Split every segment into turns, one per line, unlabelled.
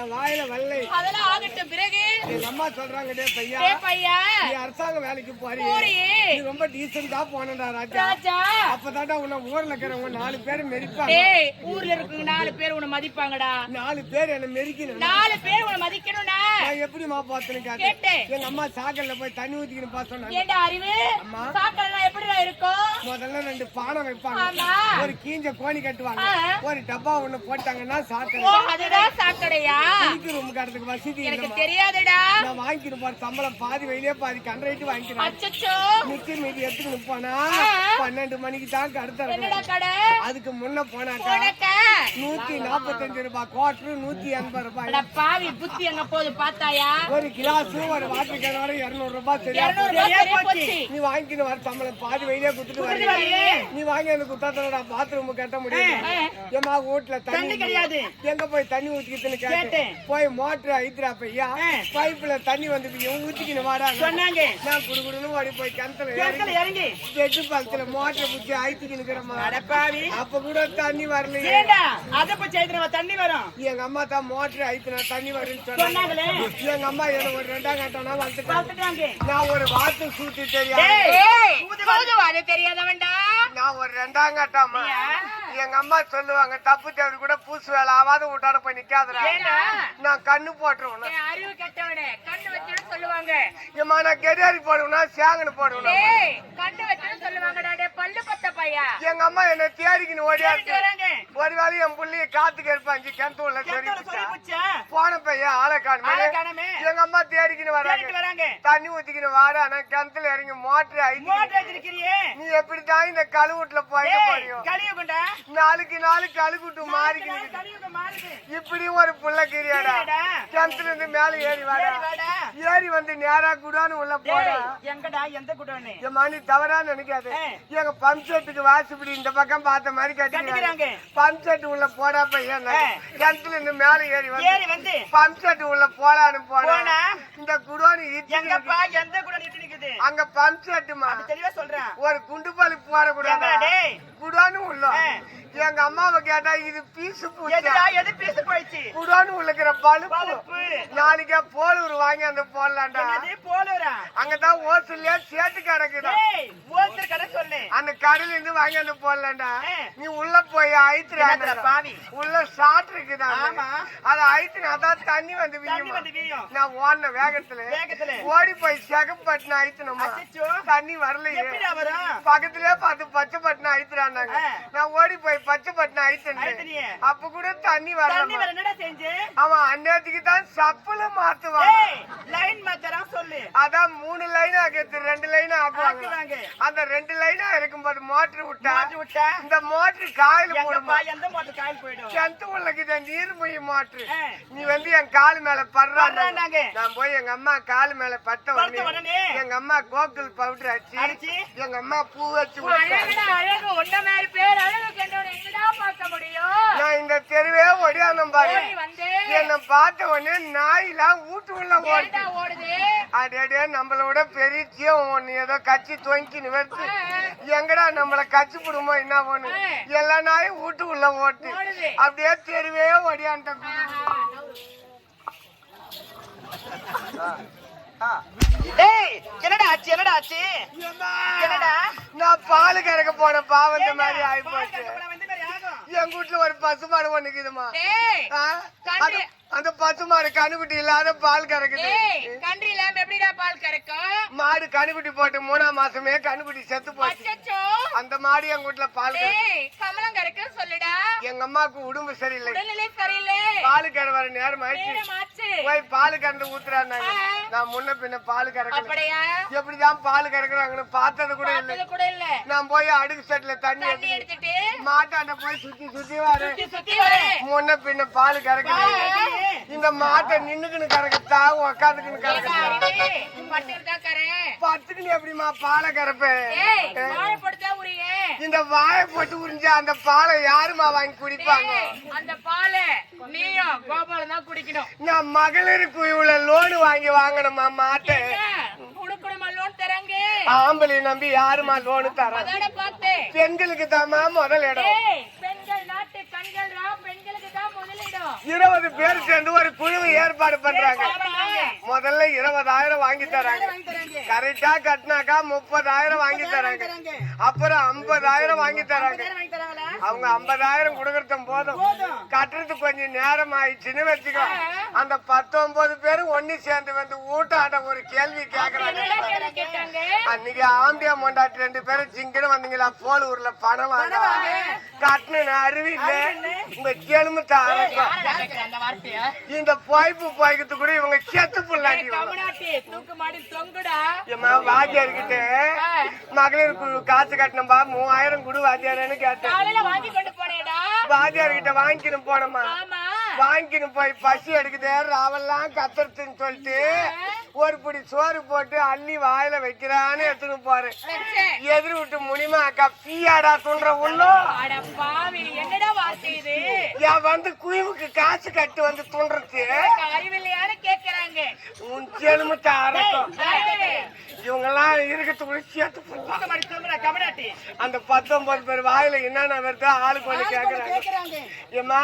என் வாயில வெள்ளை.
அதெல்லாம் ஆகட்டும் பிறகு.
எங்க அம்மா சொல்றாங்க டே பையா
ஏ பையா
நீ அரசாங்க வேலைக்கு. நீ ரொம்ப டீசெண்டா போனடா ராஜா.
ராஜா.
அப்பதான்டா உன்னை ஊர்ல இருக்கிறவங்க நாலு பேர் மெரிப்பாங்க.
டேய் ஊர்ல இருக்கவங்க நாலு பேர் உன்னை மதிப்பாங்கடா.
நாலு பேர் என்ன மெரிக்கணும்.
நாலு பேர் உன்னை மதிக்கணும்டா.
நான் எப்படிமா பார்த்தேன்னு கேட்டேன். எங்க அம்மா சாக்கல்ல போய் தண்ணி ஊத்திக்கணும் பா சொன்னாங்க.
ஏண்டா அறிவு?
அம்மா.
சாக்கடைலாம் எப்படிடா இருக்கும்?
முதல்ல ரெண்டு பானை வைப்பாங்க. ஒரு கீஞ்ச கோணி கட்டுவாங்க. ஒரு டப்பா ஒண்ணு போட்டாங்கன்னா சாக்கடை
அதுதான் சாக்கடையா? எனக்கு தெரியாதுடா.
நான் வாங்கிக்கணும் பாரு சம்பளம் பாதி வயலே பாதி கண்ட்ரைட்டு வாங்கிக்கிறேன்.
அச்சச்சோ.
நிச்சயம் மீதி எடுத்துக்கணும் போனா. பன்னெண்டு மணிக்கு தான்
கடை
அதுக்கு முன்ன போனாக்கா நூத்தி நாற்பத்தஞ்சு ரூபாய் குவார்டர் நூத்தி எண்பது ரூபாய்.
பாவி புத்தி எங்க போகுது பார்த்தாயா?
ஒரு கிளாஸ் ஒரு வாட்டர் கேன் வர இருநூறு ரூபாய் சரியா நீ வாங்கிக்கணும் வர சம்பளம் பாதி குத்துட்டு
குடுத்துட்டு.
நீ வாங்கி அந்த குத்தாத்தோட பாத்ரூம் கட்ட முடியும் ஏமா வீட்டுல தண்ணி கிடையாது. எங்க போய் தண்ணி ஊத்திக்கிட்டுன்னு கேட்டேன். போய் மோட்டர் ஐத்துறா பையா. பைப்ல தண்ணி வந்து ஊத்திக்கணும் வாடா. சொன்னாங்க. நான் குடுகுடுன்னு ஓடி போய் கிணத்துல இறங்கி
இறங்கி.
வெட்டு பக்கத்துல மோட்டர் பிடிச்சி ஐத்திக்கணுக்கிறமா
அடப்பாவி
அப்ப கூட தண்ணி வரலையே.
ஏண்டா? அத போய் சேர்த்து தண்ணி வரும்.
எங்க அம்மா தான் மோட்டர் ஐத்தினா தண்ணி வரும்னு
சொன்னாங்களே.
சொன்னாங்க எங்க அம்மா என்ன ஒரு ரெண்டாம் கட்டம்னா வளர்த்துட்டாங்க. நான் ஒரு வார்த்தை சூத்தி தெரியாது
தெரியாதவன்டா.
நான் ஒரு ரெண்டாம் கட்டம்மா. எங்க அம்மா சொல்லுவாங்க தப்பு தவறு கூட பூசு வேலை ஆவாத விட்டாட போய் நிக்காதடா? நான் கண்ணு போட்டுருவேன்.
அறிவு கெட்டவனே? கண்ணு வச்சுன்னு சொல்லுவாங்க.
ஏமா நான் கெடியாரி போடுவேனா சேங்கன்னு போடுவேன்
கண்ணு வச்சுன்னு சொல்லுவாங்கடா டேய் பல்லு பத்த பையா?
எங்க அம்மா என்ன தேடிக்கின்னு
வராங்க.
ஒரு வேலை என் புள்ளைய காத்துக்கு இருப்பாங்க கிணத்து உள்ள சரி
சொல்லி போச்சா
போன பையன் ஆளை
ஆளை
காணுமே.
காணோமே.
எங்க அம்மா தேடிக்கின்னு வராங்க. தண்ணி ஊத்திக்கின்னு வாடா. நான் கிணத்துல இறங்கி மோட்டர் ஐத்தி
மோட்டர் வச்சிருக்கிறியே
நீ எப்படித்தான் இந்த கழுவுட்டுல போயிட்டு போறியும்
கலியுகண்டா
நாளுக்கு நாளுக்கு கழுகுட்டு மாறிக்கிட்டு இப்படி ஒரு புள்ள கிரியாடா. கிணத்துல இருந்து மேல ஏறி வாடா.
ஏறி
வந்து நேரா குடான்னு உள்ள போடா.
எங்கடா எந்த குடோன்னு?
என் மணி தவறா நினைக்காது. எங்க பம்ப் செட்டுக்கு வாசிப்படி இந்த பக்கம் பார்த்த மாதிரி கட்டிக்கிறாங்க. பம்ப் செட்டு உள்ள போடா பையன். கிணத்துல இருந்து மேல ஏறி வந்து
ஏறி வந்து.
பம்ப் செட்டு உள்ள போலான்னு போனா. இந்த குடோனு
எங்கப்பா எந்த குடோன் இட்டு நிக்குது
அங்க பம்ப் செட்டுமா
தெளிவா சொல்றேன்.
ஒரு குண்டு போடக்கூடாது?
எங்கடா டேய்?
குடோன்னு உள்ள. எங்க அம்மாவை கேட்டா இது பீசு
எது பீசு போயிடுச்சு?
குடோன்னு உள்ளக்கிற பழுப்பு. நாளைக்கே போலூர் வாங்கி அந்த போடலாம்டா.
போலுறா
அங்கதான் ஓசல்ல சேட்டு கிடக்குதா?
கடை சொல்லு.
அந்த கடையில இருந்து வாங்கி அந்த போடலாம்டா. நீ உள்ள போய் அழித்துறா
பாவி?
உள்ள ஷாட் இருக்குதா. அத அழித்துனா அதான் தண்ணி வந்து வீயும் நான் ஓடின வேகத்துல. ஓடி போய் செகப்பட்டின அழித்தணுமா
அச்சச்சோ.
தண்ணி வரலையே? பக்கத்துலயே பார்த்து பச்சை பட்டின அழித்துறாங்க
ஆ.
நான் ஓடி போய் பச்சை பட்டின
அழுத்தினியே.
அப்ப கூட தண்ணி வரல
வர என்னடா செஞ்சு?
அவன் அந்நேரத்துக்கு தான் சப்பல மாத்துவான்
டேய் லைன் மாத்தறான் சொல்லு.
அதான் மூணு லைன் ஆகிறது ரெண்டு லைன் ஆக்குவாங்க. அந்த ரெண்டு லைனா இருக்கும்போது மோட்டர் விட்டா. இந்த மோட்டர் காயில போடுமா?
எந்த மோட்டர் காயில் போயிடும்?
நீர் மொழி மோட்டர். நீ வந்து என் கால் மேல படுறாங்க. நான். போய் எங்க அம்மா கால் மேல பட்ட உடனே எங்க அம்மா கோகுல் பவுடர் அடிச்சு எங்க அம்மா பூ வச்சு
அழகு. மாதிரி பேர் அழகு முடியும்
நான் இந்த தெருவே ஒடியாந்தம் பாரு. என்னை பார்த்த உடனே நாயெல்லாம் வீட்டுக்குள்ள
ஓடுது.
அடே நம்மளோட பெரிய ஜீவன் ஒண்ணு ஏதோ கட்சி தொங்கி நிவர்த்து. எங்கடா நம்மள கட்சி புடுமோ என்ன பண்ணு எல்லா நாயும் வீட்டுக்குள்ள ஓட்டு. அப்படியே தெருவே ஒடியாண்ட
டேய் என்னடா ஆச்சு என்னடா ஆச்சு? என்னடா?
நான் பால் கறக்க போன பாவந்த மாதிரி ஆகி போச்சு. எங்க வீட்டுல ஒரு பசுமாடு ஒண்ணுக்குதுமா அந்த பசுமாடு கணுக்குட்டி இல்லாத பால் கறக்குது.
டேய் கன்றி இல்லாம எப்படிடா பால் கறக்கும்?
மாடு கணுக்குட்டி போட்டு மூணாம் மாசமே கணுக்குட்டி செத்து போச்சு. அந்த மாடு எங்க வீட்டுல பால் கறக்கு
கமலம் கறக்க சொல்லுடா.
எங்க அம்மாவுக்கு உடம்பு சரியில்லை.
உடல்நிலை சரியில்லை.
பால் கற வர நேரம் ஆயிடுச்சு. போய் பால் கறந்து ஊத்துறாங்க. நான் முன்ன பின்ன பால்
அப்படியா?
எப்படிதான் பால் கறக்குறாங்கன்னு பார்த்தது கூட இல்லை.
பார்த்தது கூட இல்ல.
நான் போய் அடுக்கு செட்ல தண்ணி
தண்ணி
எடுத்து
எடுத்துட்டு.
மாட்டாண்ட போய் சுத்தி சுத்தி வர
சுத்தி சுத்தி வரேன்.
முன்ன பின்ன பால் கறக்குது இந்த மாட்டை நின்னுக்குன்னு கறக்கத்தா உக்காந்துக்குன்னு கறக்கத்தா. பத்துக்குன்னு எப்படிமா பாலை கறப்பேன் இந்த வாயை போட்டு உறிஞ்ச அந்த பாலை யாருமா வாங்கி குடிப்பாங்க?
அந்த பாலை நீயும் கோபாலம் தான் குடிக்கணும்.
நான் மகளிருக்கு இவ்வளவு லோனு வாங்கி வாங்கணுமா மாட்டை? ஆம்பளை நம்பி யாருமா லோனு தர
அதோட பார்த்தேன்.
பெண்களுக்கு தாமா முதல் இடம். பேர் சேர்ந்து ஒரு குழு ஏற்பாடு பண்றாங்க. முதல்ல இருபதாயிரம் வாங்கி தராங்க. கரெக்டா கட்டினாக்கா முப்பதாயிரம் வாங்கி தராங்க. அப்புறம் ஐம்பதாயிரம் வாங்கி தராங்க. அவங்க ஐம்பதாயிரம் கொடுக்கறதும் போதும். கட்டுறது கொஞ்சம் நேரம் ஆயிடுச்சுன்னு வச்சுக்கோ. அந்த பத்தொன்பது பேரும் ஒண்ணு சேர்ந்து வந்து ஊட்டாட ஒரு கேள்வி கேக்குறாங்க. அன்னைக்கு ஆம்பியா மொண்டாட்டி ரெண்டு பேரும் சிங்கன்னு வந்தீங்களா? போல் ஊர்ல பணம் வாங்க. கட்டின அருவி இல்ல உங்க கேளுமு இந்த பாய்ப்பு பாய்க்கிறது கூட இவங்க செத்து புள்ளாடி வாத்தியார் கிட்ட மகளிர் குழு காசு கட்டணும்பா மூவாயிரம் குடு வாத்தியாரன்னு கேட்டேன். வாத்தியார் கிட்ட வாங்கிக்கணும் போனோமா வாங்கிக்கணும் போய் பசி எடுக்குது ராவெல்லாம் கத்துறதுன்னு சொல்லிட்டு ஒரு பிடி சோறு போட்டு அள்ளி வாயில வைக்கிறான்னு எடுத்துன்னு போறேன். எதிர் விட்டு முடியுமா அக்கா பீயாடா
என்னடா வார்த்தை இது?
என் வந்து குயிவுக்கு காசு கட்டு வந்து துண்டுறது
அறிவில்லையான்னு கேக்குறாங்க.
உன் செலுமத்த அரக்கம்
ஏய்,
இவங்க எல்லாம் இருக்கிறதுக்குள்ள சேர்த்து போடலாம். அந்த பத்தொன்பது பேர் வாயில என்னென்ன வருதோ ஆளுக்கு ஒண்ணு கேக்குறாங்க. ஏமா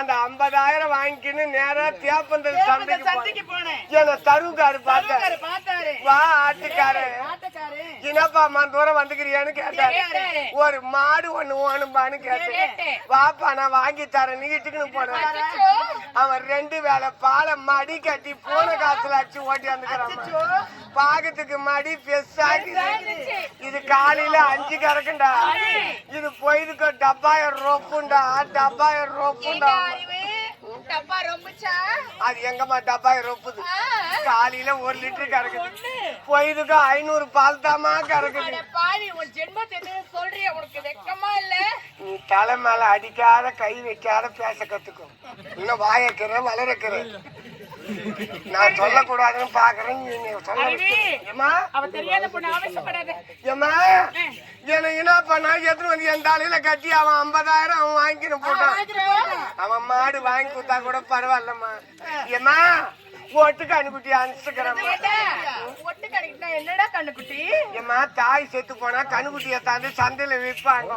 அந்த ஐம்பதாயிரம் வாங்கிக்கின்னு நேரா தேப்பந்தல் சந்தைக்கு போனேன். என்ன தருவுக்காரு பார்த்தேன்
தருவுக்காரு பார்த்தாரு
வா ஆட்டுக்காரு. அம்மா தூரம் வந்துக்கிறியான்னு கேட்டாரு. ஒரு மாடு ஒண்ணு ஓணும்பான்னு கேட்டேன். வாப்பா நான் வாங்கி தரேன். நீ இட்டுக்குன்னு போனேன். அவன் ரெண்டு வேலை பாலை மடி கட்டி போன காசுல அடிச்சு ஓட்டி வந்துக்கிறான் பாகத்துக்கு மடி
பெருசாகிடுச்சு.
இது காலையில அஞ்சு கறக்குண்டா இது பொய்துக்கு டப்பாயிரம் ரொப்புண்டா டப்பாயிரம் ரொப்புண்டா
டப்பா ரொம்பச்சா?
அது எங்கம்மா டப்பாயிரம் ரொப்புது
ஆ,
காலையில ஒரு லிட்டர் கறக்குது.
ஒண்ணு.
பொய்துக்கு ஐநூறு பால் தாமா கறக்குது.
பாவி உன் ஜென்மத்தை சொல்றிய? உனக்கு வெக்கமா இல்ல?
நீ தலை மேல அடிக்காத கை வைக்காத பேச கத்துக்கும். இன்னும் வாயக்கிறேன் வளரக்கிறேன் நான் சொல்லக்கூடாதுன்னு பாக்குறேன் நீ சொல்ல
அறிவி
ஏம்மா?
அவ தெரியாத பொண்ணு ஆவேசப்படாத
ஏம்மா? என்ன என்ன பண்ணா? எத்தனை வந்து என் தலையில கட்டி அவன் ஐம்பதாயிரம் அவன் வாங்கிக்கணும் போட்டான். அவன் மாடு வாங்கி கொடுத்தா கூட பரவாயில்லம்மா. ஏம்மா? ஓட்டுக்கு அனுப்பிட்டி அனுப்பிச்சுக்கிறேம்மா
ஏண்டா, ஒட்டு கடைக்குனா என்னடா கண்ணுக்குட்டி?
ஏம்மா தாய் செத்து போனா கண்ணுக்குட்டியை தாண்டி சந்தையில விற்பாங்க.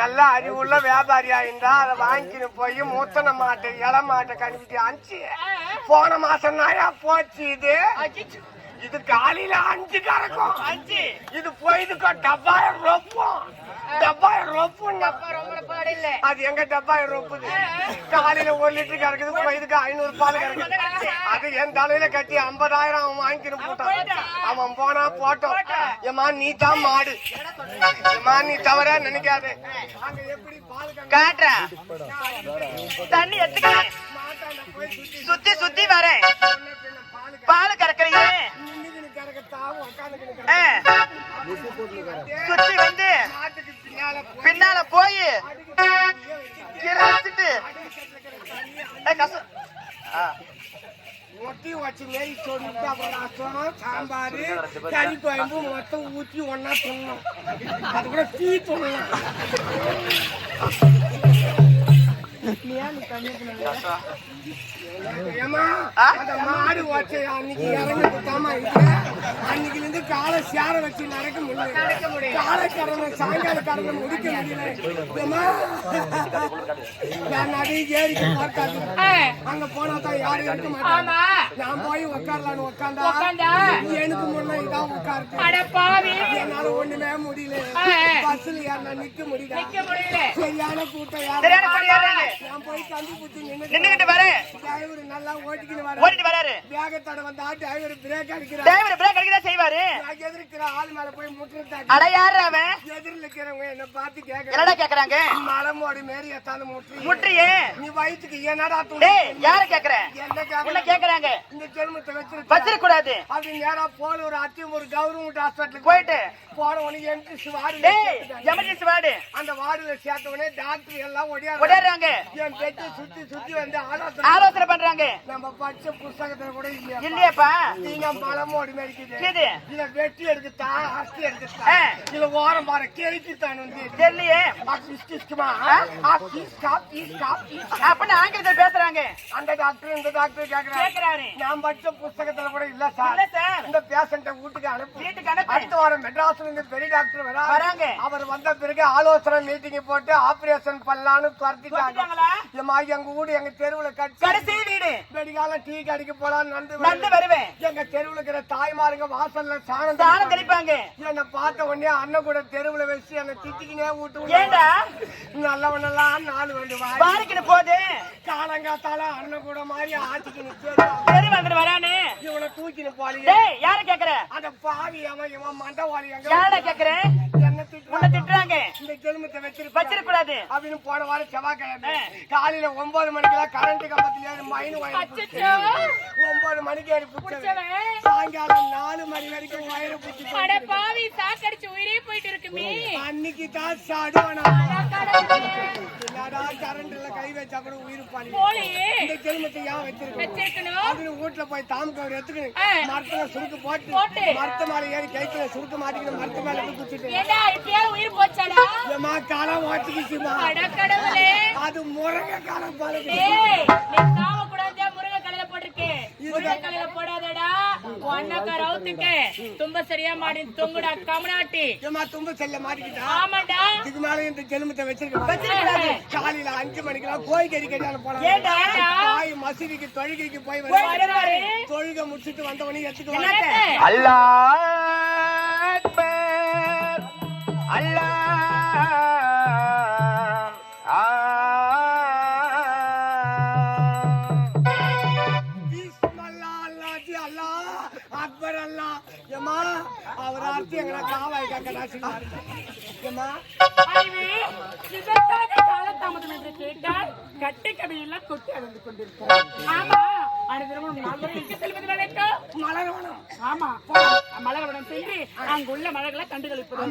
நல்ல அறிவுள்ள வியாபாரியா இருந்தா அதை வாங்கின்னு போய் மூத்தன மாட்டை இள மாட்டை கணிப்பிட்டு அனுப்பிச்சு. போன மாசம் நாயா போச்சு இது. இது காலையில அஞ்சு கறக்கும்.
அஞ்சு.
இது போயிதுக்கோ டப்பாயிரம் ரொப்பும். டப்பாயிரம் ரொப்பும் அது எங்க டப்பாயிரம் ரொப்புது? காலையில ஒரு லிட்டர் கறக்குது போயிதுக்கு ஐநூறு பால் கறக்குது. அது என் தலையில கட்டி ஐம்பதாயிரம் அவன் வாங்கின்னு போட்டான். அவன் போனா போட்டோம். ஏமா நீ தான் மாடு. ஏமா நீ தவற நினைக்காத. அங்க எப்படி பால்
தண்ணி
எடுத்துக்க. சுத்தி
சுத்தி வரேன்.
பால்
பால் கறக்குறீங்க. சுத்தி வந்து
பின்னால போய்
பின்னால போய்
அடிக்கிட்டு தண்ணியை வச்சுட்டு
கீரை வச்சுட்டு ஏய், கச- ஆ,
ஒட்டி வச்சு மாரி சொல்லிட்டு அப்புறம் சாம்பார் கறி குழம்பு மொத்தம் ஊற்றி ஒன்னா சொல்லணும் அது கூட
ஆ?
அந்த மாடு வச்சு அன்னைக்கு இறங்கி இருக்கு அன்னைக்கு இருந்து காலை சேர வச்சு நடக்க முடியல. காலை கடனை சாயங்கால கடனை முடிக்க முடியல. நான் நிறைய ஏறிக்கு பார்க்காது அங்க போனா தான் யாரும் இருக்க மாட்டாங்க நான் போய் உட்காரலான்னு உட்காந்தா எனக்கு முன்ன இதான்
பாவி
என்னால ஒண்ணுமே முடியல. பஸ்ல யாருன்னா நிக்க முடியல சரியான கூட்டம் யாரும்? நான் போய் கம்பி
நின்னுகிட்டு வரேன்
டிரைவர் நல்லா
ஓடிட்டு வராரு.
வேகத்தோட வந்தா டிரைவர் பிரேக் அடிக்கிறார்.
டிரைவர் பிரேக் அடிக்கதான் செய்வாரு.
நான் எதிர்க்கிற ஆள் மேல போய் முட்டுறதாக்கி
அட யாரு அவன்?
எதிரில் இருக்கிறவங்க என்ன பார்த்து
என்னடா கேக்குறாங்க?
மலை மோடி மாரி எத்தாலும் முட்டு
முற்றியே
நீ வயிற்றுக்கு என்னடா துணி?
டேய் யார கேக்குற?
என்ன
கேக்குறாங்க?
இந்த ஜென்மத்தை வச்சிருக்க.
வச்சிட கூடாது
அப்படி நேரா போல ஒரு அத்தியும் ஒரு கவர்மெண்ட் ஹாஸ்பிட்டலுக்கு
போயிட்டு.
போன உடனே என்ட்ரிஸ் வார்டு
எமர்ஜென்சி வார்டு.
அந்த வார்டுல சேர்த்த உடனே டாக்டர் எல்லாம் ஒடியாரு
ஓடிடுறாங்க
என் பெட்டு சுத்தி சுத்தி வந்து ஆலோசனை
ஆலோசனை பண்றாங்க.
நம்ம படிச்ச புஸ்தகத்துல கூட இல்லையா
இல்லையாப்பா.
நீங்க பலமோடி மேடிக்குது
இது
இதுல வெட்டி எடுக்குதா அஸ்தி. எடுக்குதா இதுல ஓரம் பாரு கேட்டு தான் வந்து
தெரியலையே.
அசிஸ்டிஸ்குமா
அப்படின்னு ஆங்கிலத்தில் பேசுறாங்க.
அந்த டாக்டர் இந்த டாக்டர்
கேக்குறாரு.
நான் படிச்ச புஸ்தகத்துல கூட இல்ல சார். இந்த பேஷண்ட வீட்டுக்கு அனுப்பி.
வீட்டுக்கு அனுப்பி.
அடுத்த வாரம் மெட்ராஸ்ல இருந்து பெரிய டாக்டர் வரா
வராங்க.
அவர் வந்த பிறகு ஆலோசனை மீட்டிங் போட்டு ஆபரேஷன் பண்ணலான்னு துரத்திட்டாங்க. ஏம்மா எங்க வீடு எங்க தெருவுல கட்டி
கடைசி வீடு.
வெடிகாலம் டீ கடைக்கு போலாம் நந்து
நடந்து வருவேன்.
எங்க தெருவுல இருக்கிற தாய்மாருங்க வாசல்ல சாணம்
தானம்
தெளிப்பாங்க. என்னை பார்த்த உடனே அண்ணன் கூட தெருவுல வச்சு என்னை திட்டிக்கினே விட்டு
ஏண்டா?
நல்லவனெல்லாம் நாலு ரெண்டு வாய்
பாரிக்கிட்டு போகுது.
காலங்காத்தால அண்ணன் கூட மாதிரி ஆட்டிக்கின்னு
சரி வந்துட்டு வரானே.
இவனை தூக்கின்னு
டேய் யார கேக்குற?
அத பாவி அவன் இவன் மண்டவாளி எங்க?
யாரடா கேக்குற?
என்ன
உன்னை
திட்டுறாங்க. இந்த ஜென்மத்தை வச்சிருப்பா
வச்சிருக்க கூடாது
அப்படின்னு போன வாரம் செவ்வாய்க்கிழமை காலையில ஒன்பது மணிக்கெல்லாம் கரண்ட் கம்பத்துல ஏறி
அச்சச்சோ.
ஒன்பது மணிக்கு ஏறி புடிச்சவன். சாயங்காலம் நாலு மணி வரைக்கும் வயிறு புடிச்சு
அட பாவி சாக்கடிச்சு உயிரே போயிட்டு இருக்குமே.
அன்னைக்கு தான் சாடுவானா
கடவுளே.
என்னடா கரண்ட்ல கை வச்சா கூட உயிர் பாலி. இந்த ஜென்மத்தை ஏன்
வச்சிருக்கணும்?
அப்படின்னு வீட்டுல போய் தாம் கவர் எடுத்துக்கணும். மரத்துல சுருக்கு போட்டு. மரத்து மேல ஏறி கைத்துல சுருக்கு மாட்டிக்கணும் மரத்து மேல குச்சிட்டு
உயிர் போச்சாடா?
ஏமா காலம் ஓட்டிக்கிச்சுமா
அட கடவுளே
அது முருங்க காலம் பாருங்க
டேய் நீ காவ கூடாது முருங்கை கலையில போட்டிருக்கு. முருங்கை கலையில போடாதடா. உன் அண்ணாக்கா ரவுத்துக்கு தும்ப சரியா மாடி தொங்குடா கமனாட்டி
ஏமா தும்ப செல்ல மாட்டிக்கிட்டா? இதுக்கு மேல இந்த ஜென்மத்தை வச்சிருக்க காலையில அஞ்சு மணிக்கெல்லாம் கோயில் கறி கட்டியாலும் போலாம்.
ஏண்டா?
மசூதிக்கு தொழுகைக்கு போய்
வருவாரு.
தொழுகை முடிச்சிட்டு வந்தவனே எடுத்துக்கு
என்னத்த?
அக்பர்
அல்லாஹ். ஏமா அவர் ஆர்த்தி எங்களை காவாய் ஏமா
காலதாமதம் என்று கேட்டால் கட்டை கதையெல்லாம் கொட்டி அழுந்து கொண்டிருக்கிறார். ஆமா, ஆன திருமணம் நால்வரை செல்வதில் அழைத்தோம்.
மலர்வனம்.
ஆமா சென்று அங்குள்ள மலர்களை கண்டுகளிப்பது